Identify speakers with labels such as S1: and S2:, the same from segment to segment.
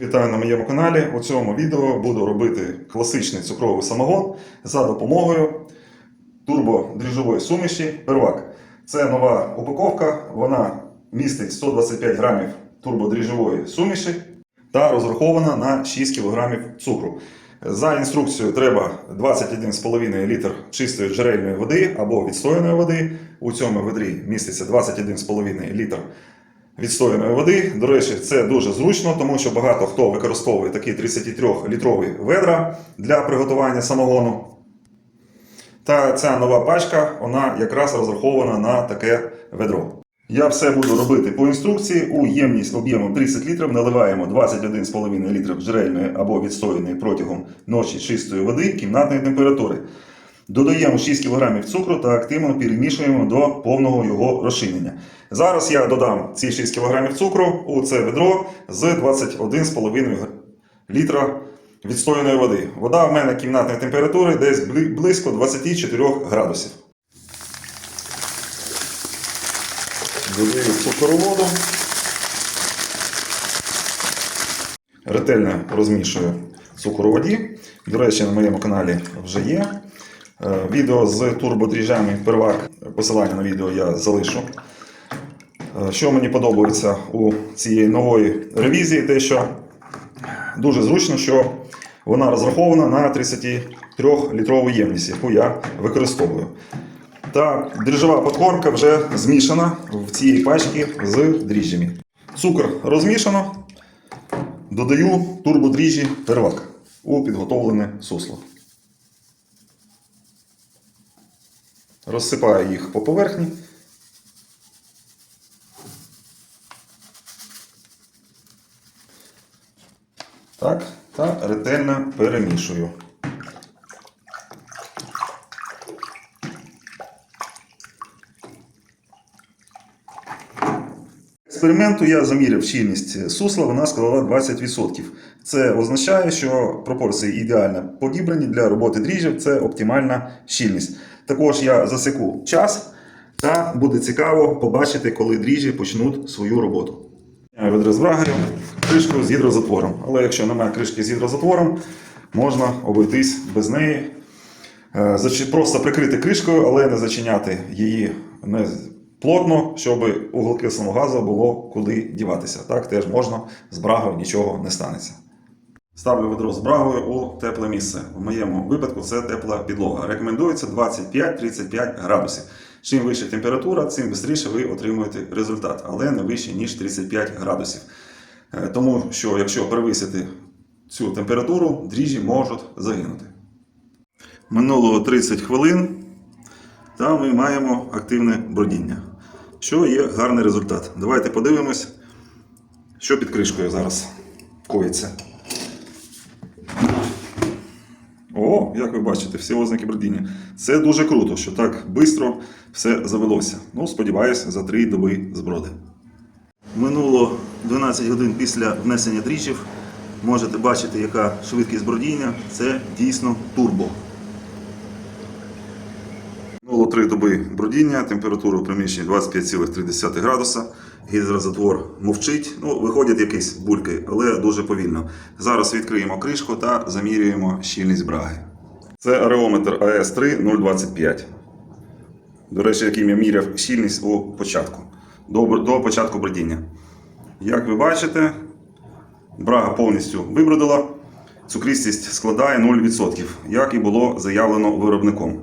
S1: Вітаю на моєму каналі. У цьому відео буду робити класичний цукровий самогон за допомогою турбодріжджової суміші Первак. Це нова упаковка, вона містить 125 грамів турбодріжджової суміші та розрахована на 6 кг цукру. За інструкцією треба 21,5 літр чистої джерельної води або відстояної води. У цьому ведрі міститься 21,5 літр відстояної води. До речі, це дуже зручно, тому що багато хто використовує такі 33-літрові ведра для приготування самогону. Та ця нова пачка, вона якраз розрахована на таке ведро. Я все буду робити по інструкції. У ємність об'ємом 30 літрів наливаємо 21,5 літрів джерельної або відстояної протягом ночі чистої води кімнатної температури. Додаємо 6 кг цукру та активно перемішуємо до повного його розчинення. Зараз я додам ці 6 кг цукру у це ведро з 21,5 літра відстояної води. Вода в мене кімнатної температури десь близько 24 градусів. Додаю цукрову воду. Ретельно розмішую цукор у воді. До речі, на моєму каналі вже є. Е, Відео з турбодріжджами первак. Посилання на відео я залишу. Е, Що мені подобається у цієї нової ревізії, те, що дуже зручно, що вона розрахована на 33-літрову ємність, яку я використовую. Та дріжджова подкормка вже змішана в цій пачці з дріжджами. Цукор розмішано. Додаю турбодріжджі первак у підготовлене сусло. Розсипаю їх по поверхні. Так, та ретельно перемішую. Експерименту я заміряв щільність сусла, вона склала 20%. Це означає, що пропорції ідеально подібрані для роботи дріжджів, це оптимальна щільність. Також я засеку час, та буде цікаво побачити, коли дріжджі почнуть свою роботу. Я ведро з брагою, кришку з гідрозатвором. Але якщо немає кришки з гідрозатвором, можна обійтись без неї. Е, Просто прикрити кришкою, але не зачиняти її не плотно, щоб у вуглекислому газу було куди діватися. Так теж можна, з брагою нічого не станеться. Ставлю ведро з брагою у тепле місце. В моєму випадку це тепла підлога. Рекомендується 25-35 градусів. Чим вища температура, тим швидше ви отримуєте результат, але не вище, ніж 35 градусів. Е, Тому що якщо перевисити цю температуру, дріжджі можуть загинути. Минуло 30 хвилин, та ми маємо активне бродіння, що є гарний результат. Давайте подивимось, що під кришкою зараз коїться. О, як ви бачите, всі ознаки бродіння. Це дуже круто, що так швидко все завелося. Ну, сподіваюся, за 3 доби зброди. Минуло 12 годин після внесення дріжджів. Можете бачити, яка швидкість бродіння. Це дійсно турбо. Минуло 3 доби бродіння, температура в приміщенні 25,3 градуса. Гідрозатвор мовчить. Ну, виходять якісь бульки, але дуже повільно. Зараз відкриємо кришку та замірюємо щільність браги. Це ареометр АС3 025. До речі, яким я міряв щільність у початку. До, до початку бродіння. Як ви бачите, брага повністю вибродила. Цукристість складає 0%, як і було заявлено виробником.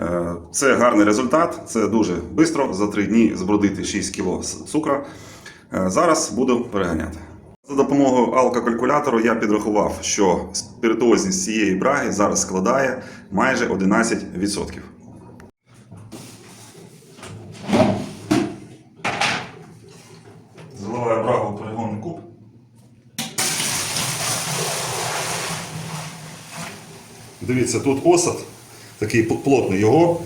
S1: Е, Це гарний результат, це дуже швидко. За 3 дні збродити 6 кг цукру. Е, Зараз буду переганяти. За допомогою алкокалькулятору я підрахував, що спіритуозність цієї браги зараз складає майже 11%. Заливаю брагу в перегонний куб. Дивіться, тут осад такий плотний. Його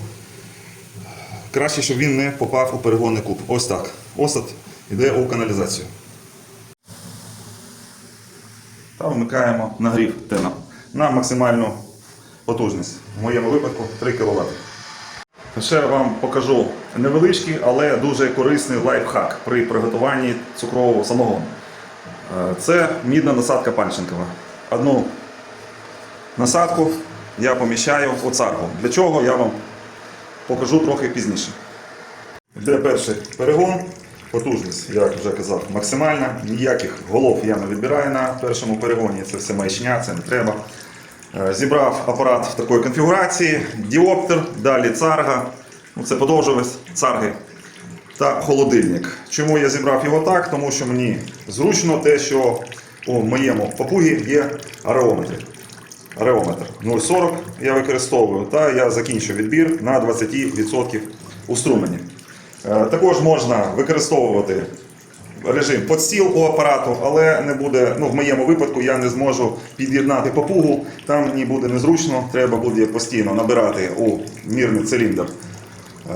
S1: краще, щоб він не попав у перегонний куб. Ось так. Осад йде у каналізацію. Та вмикаємо нагрів тена на максимальну потужність. В моєму випадку 3 кВт. Ще вам покажу невеличкий, але дуже корисний лайфхак при приготуванні цукрового самогону. Е, Це мідна насадка Панченкова. Одну насадку я поміщаю у царгу. Для чого я вам покажу трохи пізніше. Де перший перегон, потужність, як вже казав, максимальна. Ніяких голов я не відбираю на першому перегоні. Це все маячня, це не треба. Е, Зібрав апарат в такої конфігурації, діоптер, далі царга, ну, це подовжувач царги та холодильник. Чому я зібрав його так? Тому що мені зручно те, що у моєму папугі є ареометр. Ареометр 0,40 я використовую, та я закінчу відбір на 20% у струмені. Е, Також можна використовувати режим подстіл у апарату, але не буде, ну в моєму випадку я не зможу під'єднати попугу, там мені буде незручно, треба буде постійно набирати у мірний циліндр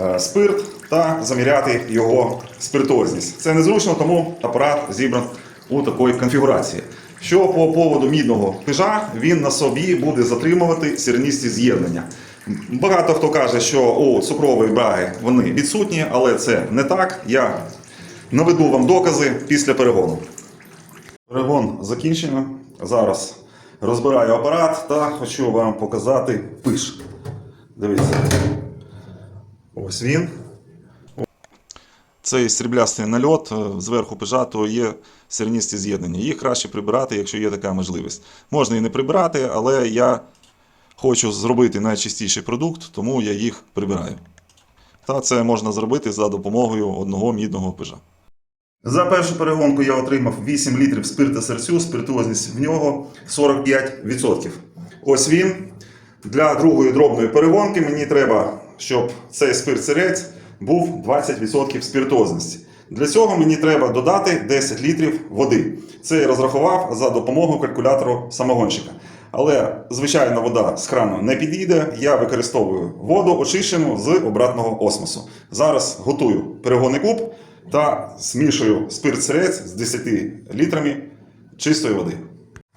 S1: е, спирт та заміряти його спиртозність. Це незручно, тому апарат зібран у такій конфігурації. Що по поводу мідного пижа, він на собі буде затримувати сірністі з'єднання. Багато хто каже, що у цукрової браги вони відсутні, але це не так. Я наведу вам докази після перегону. Перегон закінчено. Зараз розбираю апарат та хочу вам показати пиш. Дивіться. Ось він. Цей сріблястий нальот е, зверху пижатого є сірністі з'єднання. Їх краще прибирати, якщо є така можливість. Можна і не прибирати, але я хочу зробити найчистіший продукт, тому я їх прибираю. Та це можна зробити за допомогою одного мідного пижа. За першу перегонку я отримав 8 літрів спирта серцю, спиртуозність в нього 45%. Ось він. Для другої дробної перегонки мені треба, щоб цей спирт сирець був 20% спиртозності. Для цього мені треба додати 10 літрів води. Це я розрахував за допомогою калькулятору самогонщика. Але звичайна вода з крану не підійде. Я використовую воду очищену з обратного осмосу. Зараз готую перегонний куб та змішую спирт сирець з 10 літрами чистої води.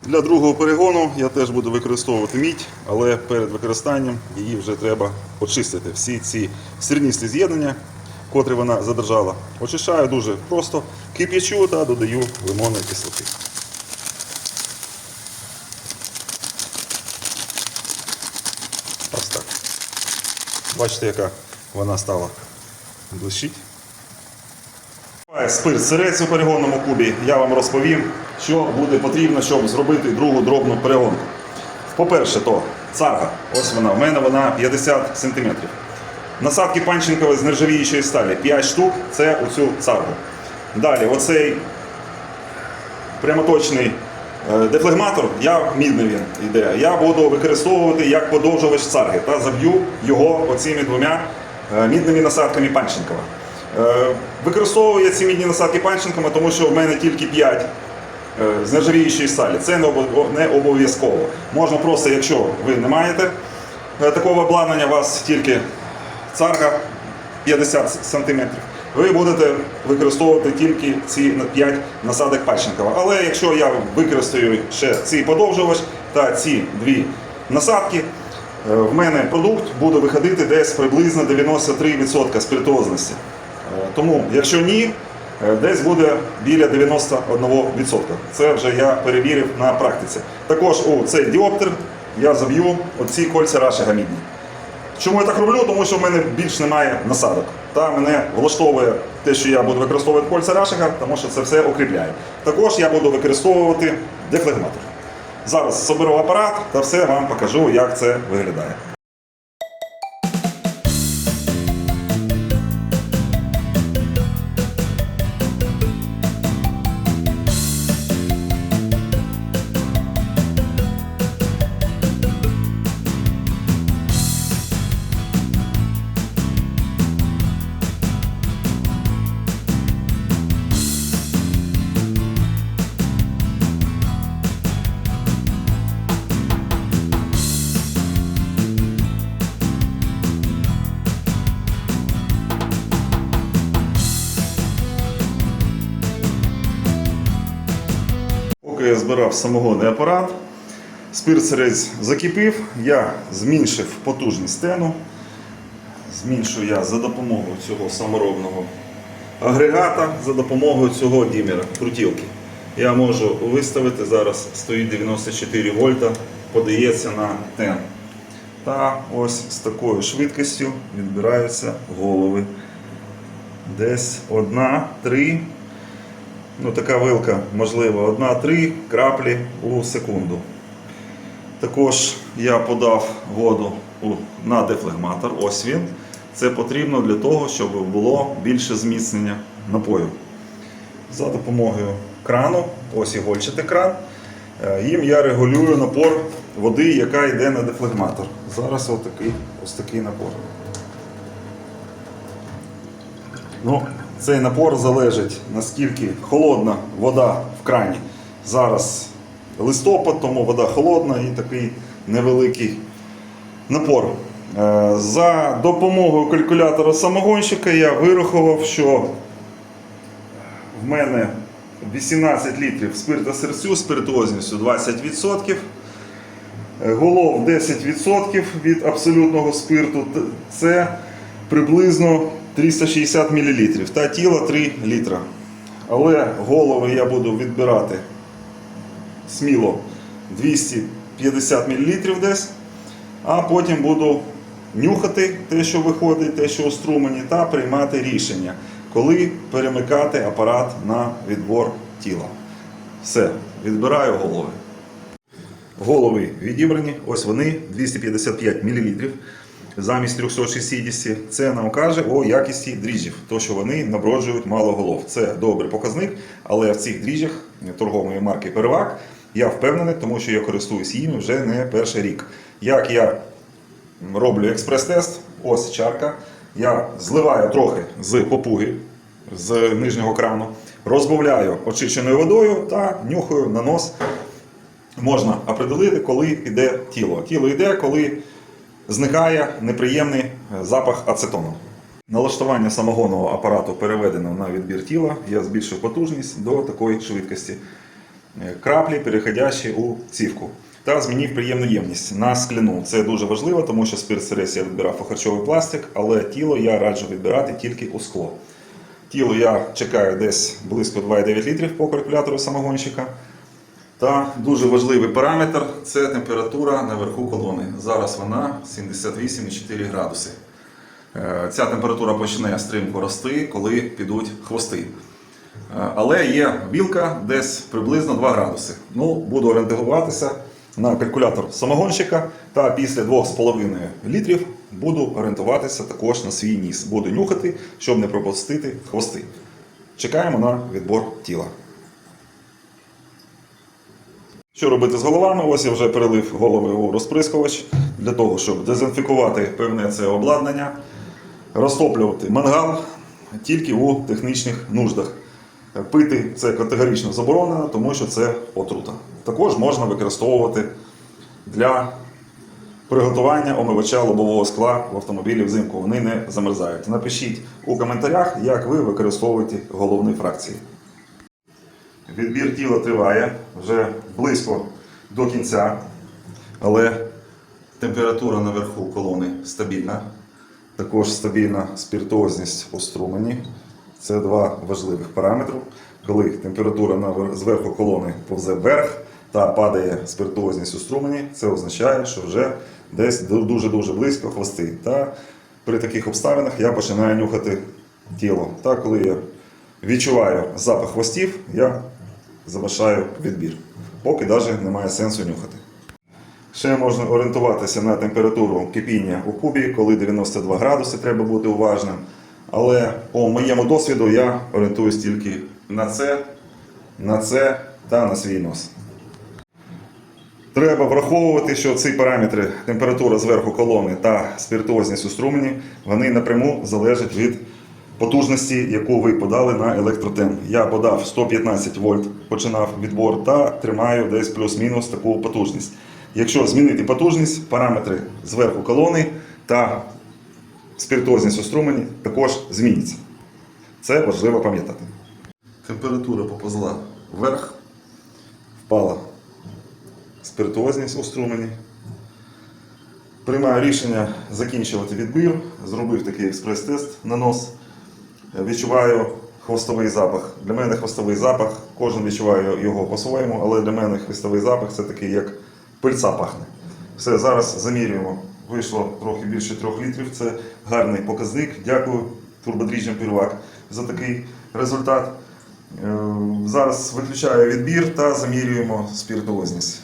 S1: Для другого перегону я теж буду використовувати мідь, але перед використанням її вже треба очистити. Всі ці сірністі з'єднання, котрі вона задержала, очищаю дуже просто, кип'ячу та додаю лимонної кислоти. Ось так. Бачите, яка вона стала блищить. Спирт сирець у перегонному кубі. Я вам розповім, що буде потрібно, щоб зробити другу дробну перегонку. По-перше, то царга. Ось вона. У мене вона 50 см. Насадки панченкової з нержавіючої сталі 5 штук це у цю царгу. Далі, оцей прямоточний е, дефлегматор, я мідний він йде. Я буду використовувати як подовжувач царги та заб'ю його оціми двома е, мідними насадками Панченкова. Е, Використовую я ці мідні насадки Панченкова, тому що в мене тільки 5 е, з нержавіючої сталі. Це не обов'язково. Можна просто, якщо ви не маєте такого обладнання, у вас тільки царга 50 см. Ви будете використовувати тільки ці 5 насадок Пащенкова. Але якщо я використаю ще цей подовжувач та ці дві насадки, е, в мене продукт буде виходити десь приблизно 93% спиртозності. Е, Тому, якщо ні, е, десь буде біля 91%. Це вже я перевірив на практиці. Також у цей діоптер я заб'ю оці кольця раші гамідні. Чому я так роблю? Тому що в мене більш немає насадок. Та мене влаштовує те, що я буду використовувати кольця рашига, тому що це все укріпляє. Також я буду використовувати дефлегматор. Зараз соберу апарат та все вам покажу, як це виглядає. Самогонний апарат, спирт сирець закипів, я зменшив потужність стену. Зменшую я за допомогою цього саморобного агрегата, за допомогою цього дімера, крутілки. я можу виставити зараз стоїть 94 вольта, подається на тен. Та ось з такою швидкістю відбираються голови. Десь одна, три. Ну, така вилка, можливо, одна-три краплі у секунду. Також я подав воду на дефлегматор. Ось він. Це потрібно для того, щоб було більше зміцнення напою. За допомогою крану, ось ігольчатий кран. е, Їм я регулюю напор води, яка йде на дефлегматор. Зараз ось такий, ось такий напор. Ну, цей напор залежить наскільки холодна вода в крані. Зараз листопад, тому вода холодна і такий невеликий напор. Е, За допомогою калькулятора самогонщика я вирахував, що в мене 18 літрів спирта серцю, спиртуозністю 20%. Е, Голов 10% від абсолютного спирту. Це приблизно 360 мл. Та тіла 3 літра. Але голови я буду відбирати сміло 250 мл десь. А потім буду нюхати те, що виходить, те, що у струмені, та приймати рішення, коли перемикати апарат на відбор тіла. Все, відбираю голови. Голови відібрані, ось вони 255 мл замість 360. Це нам каже о якісті дріжджів, то що вони наброджують мало голов. Це добрий показник, але в цих дріжджах торгової марки Первак я впевнений, тому що я користуюсь їми вже не перший рік. Як я роблю експрес-тест, ось чарка. Я зливаю трохи з попуги з нижнього крану, розбавляю очищеною водою та нюхаю на нос можна определити, коли йде тіло. Тіло йде, коли зникає неприємний е, запах ацетону. Налаштування самогонного апарату переведено на відбір тіла. Я збільшив потужність до такої швидкості. Е, Краплі переходящі у цівку. Та змінив приємну ємність на скляну. Це дуже важливо, тому що спирт сирес я відбирав у харчовий пластик, але тіло я раджу відбирати тільки у скло. Тіло я чекаю десь близько 2,9 літрів по калькулятору самогонщика. Та дуже важливий параметр це температура наверху колони. Зараз вона 78,4 градуси. Е, Ця температура почне стрімко рости, коли підуть хвости. Е, Але є білка десь приблизно 2 градуси. Ну, буду орієнтуватися на калькулятор самогонщика та після 2,5 літрів буду орієнтуватися також на свій ніс. Буду нюхати, щоб не пропустити хвости. Чекаємо на відбор тіла. Що робити з головами? Ось я вже перелив голови у розприскувач для того, щоб дезінфікувати певне це обладнання, розтоплювати мангал тільки у технічних нуждах. Пити це категорично заборонено, тому що це отрута. Також можна використовувати для приготування омивача лобового скла в автомобілі взимку. Вони не замерзають. Напишіть у коментарях, як ви використовуєте головні фракції. Відбір тіла триває вже близько до кінця, але температура наверху колони стабільна. Також стабільна спіртозність у струмені. Це два важливих параметри. Коли температура зверху колони повзе вверх та падає спиртозність у струмені, це означає, що вже десь дуже-дуже близько хвости. Та при таких обставинах я починаю нюхати тіло. Та коли я відчуваю запах хвостів, я завершаю відбір. Поки навіть немає сенсу нюхати. Ще можна орієнтуватися на температуру кипіння у кубі, коли 92 градуси треба бути уважним. Але по моєму досвіду я орієнтуюсь тільки на це, на це та на свій нос. Треба враховувати, що ці параметри температура зверху колони та спіртуозність у струмені, вони напряму залежать від потужності, яку ви подали на електротен. Я подав 115 вольт, починав відбор та тримаю десь плюс-мінус таку потужність. Якщо змінити потужність, параметри зверху колони та спіртозність у струмені також зміняться. Це важливо пам'ятати. Температура поповзла вверх, впала спиртуозність у струмені. Приймаю рішення закінчувати відбір. Зробив такий експрес-тест на нос. Відчуваю хвостовий запах. Для мене хвостовий запах, кожен відчуває його по-своєму, але для мене хвостовий запах це такий, як пильця пахне. Все, зараз замірюємо. Вийшло трохи більше трьох літрів. Це гарний показник. Дякую турбодріжджям Первак за такий результат. Е, Зараз виключаю відбір та замірюємо спіртуозність.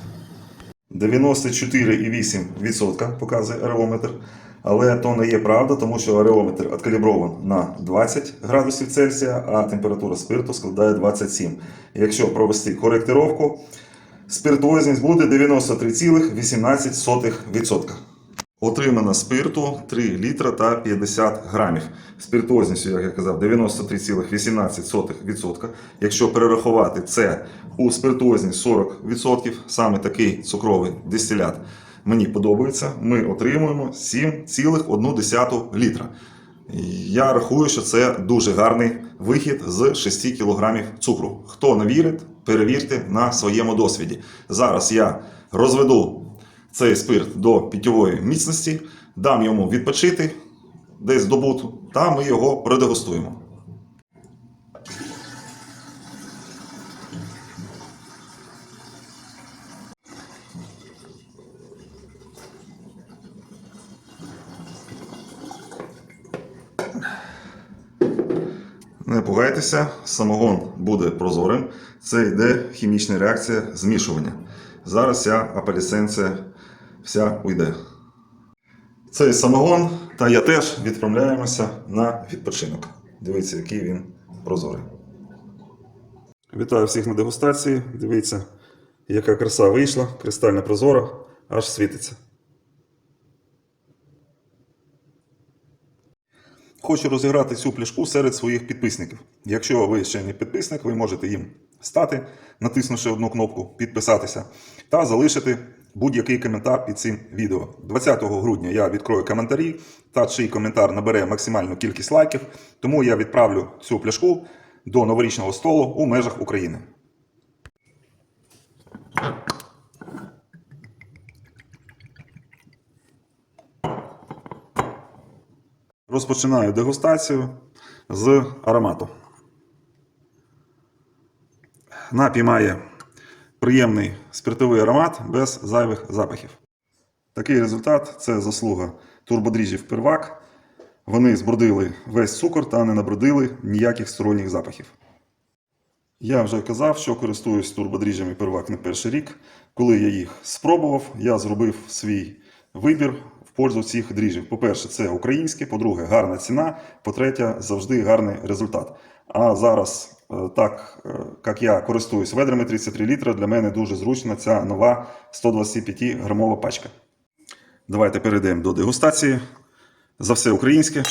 S1: 94,8% показує ареометр. Але то не є правда, тому що ареометр відкаліброван на 20 градусів Цельсія, а температура спирту складає 27. Якщо провести коректировку, спиртуозність буде 93,18%. Отримано спирту 3 літра та 50 грамів. Спиртуозністю, як я казав, 93,18%. Якщо перерахувати це у спиртуозність 40%, саме такий цукровий дистилят мені подобається, ми отримуємо 7,1 літра. Я рахую, що це дуже гарний вихід з 6 кг цукру. Хто не вірить, перевірте на своєму досвіді. Зараз я розведу цей спирт до питьової міцності, дам йому відпочити десь добуту, та ми його продегустуємо. Не самогон буде прозорим. Це йде хімічна реакція змішування. Зараз ця апелісенція вся уйде. Цей самогон та я теж відправляємося на відпочинок. Дивіться, який він прозорий. Вітаю всіх на дегустації. Дивіться, яка краса вийшла, кристально прозора, аж світиться. Хочу розіграти цю пляшку серед своїх підписників. Якщо ви ще не підписник, ви можете їм стати, натиснувши одну кнопку підписатися та залишити будь-який коментар під цим відео. 20 грудня я відкрою коментарі, та чий коментар набере максимальну кількість лайків, тому я відправлю цю пляшку до новорічного столу у межах України. Розпочинаю дегустацію з аромату. Напій має приємний спиртовий аромат без зайвих запахів. Такий результат це заслуга турбодріжджів первак. Вони збродили весь цукор та не набродили ніяких сторонніх запахів. Я вже казав, що користуюсь турбодріжджами первак не перший рік. Коли я їх спробував, я зробив свій вибір в пользу цих дріжджів. По-перше, це українське, по-друге, гарна ціна, по-третє, завжди гарний результат. А зараз, е, так е, як я користуюсь ведрами 33 літра, для мене дуже зручна ця нова 125 грамова пачка. Давайте перейдемо до дегустації. За все українське.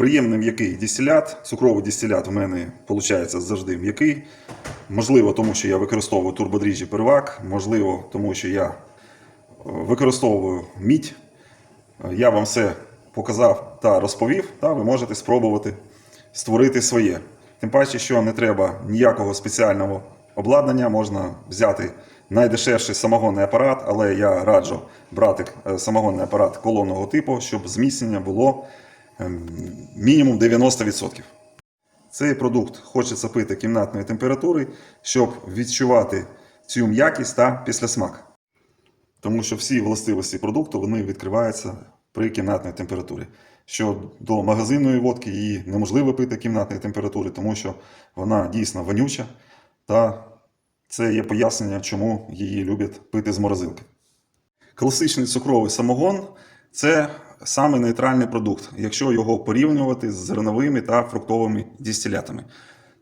S1: Приємний м'який дистилят. Цукровий дистилят в мене виходить завжди м'який. Можливо, тому що я використовую турбодріжджі первак, можливо, тому що я е, використовую мідь. Я вам все показав та розповів, та ви можете спробувати створити своє. Тим паче, що не треба ніякого спеціального обладнання, можна взяти найдешевший самогонний апарат, але я раджу брати е, самогонний апарат колонного типу, щоб зміцнення було мінімум 90%. Цей продукт хочеться пити кімнатної температури, щоб відчувати цю м'якість та післясмак. Тому що всі властивості продукту вони відкриваються при кімнатній температурі. Що до магазинної водки її неможливо пити кімнатної температури, тому що вона дійсно вонюча, та це є пояснення, чому її люблять пити з морозилки. Класичний цукровий самогон це саме нейтральний продукт, якщо його порівнювати з зерновими та фруктовими дистилятами.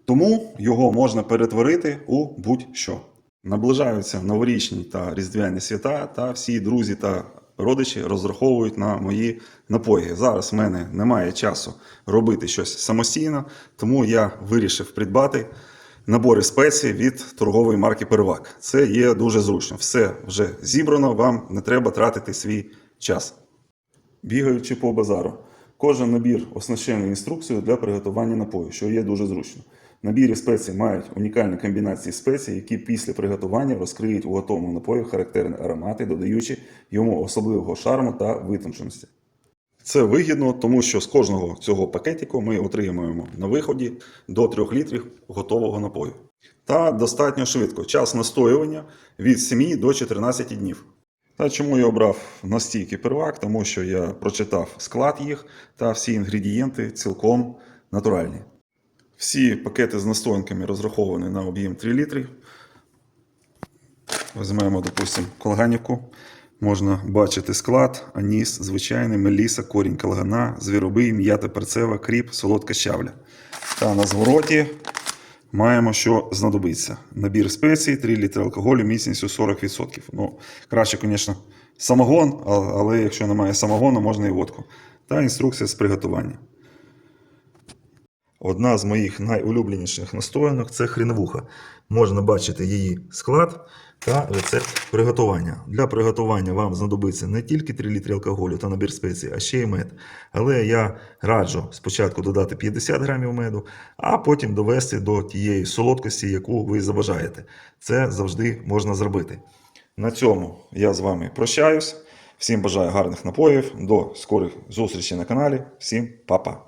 S1: Тому його можна перетворити у будь-що. Наближаються новорічні та різдвяні свята, та всі друзі та родичі розраховують на мої напої. Зараз в мене немає часу робити щось самостійно, тому я вирішив придбати набори спецій від торгової марки Первак. Це є дуже зручно. Все вже зібрано, вам не треба тратити свій час. Бігаючи по базару. Кожен набір оснащений інструкцією для приготування напою, що є дуже зручно. Набірі спецій мають унікальні комбінації спецій, які після приготування розкриють у готовому напою характерні аромати, додаючи йому особливого шарму та витонченості. Це вигідно, тому що з кожного цього пакетику ми отримуємо на виході до 3 літрів готового напою. Та достатньо швидко. Час настоювання від 7 до 14 днів. Та чому я обрав настійки первак? Тому що я прочитав склад їх та всі інгредієнти цілком натуральні. Всі пакети з настоянками розраховані на об'єм 3 літри. Візьмемо, допустимо, колганівку. Можна бачити склад, аніс, звичайний, меліса, корінь калгана, звіробий, м'ята перцева, кріп, солодка щавля. Та на звороті маємо, що знадобиться. Набір спецій, 3 літри алкоголю, міцністю 40%. Ну, краще, звісно, самогон, але якщо немає самогону, можна і водку. Та інструкція з приготування. Одна з моїх найулюбленіших настоянок це хріновуха. Можна бачити її склад та рецепт приготування. Для приготування вам знадобиться не тільки 3 літри алкоголю та набір спецій, а ще й мед. Але я раджу спочатку додати 50 грамів меду, а потім довести до тієї солодкості, яку ви забажаєте. Це завжди можна зробити. На цьому я з вами прощаюсь. Всім бажаю гарних напоїв. До скорих зустрічей на каналі. Всім па-па.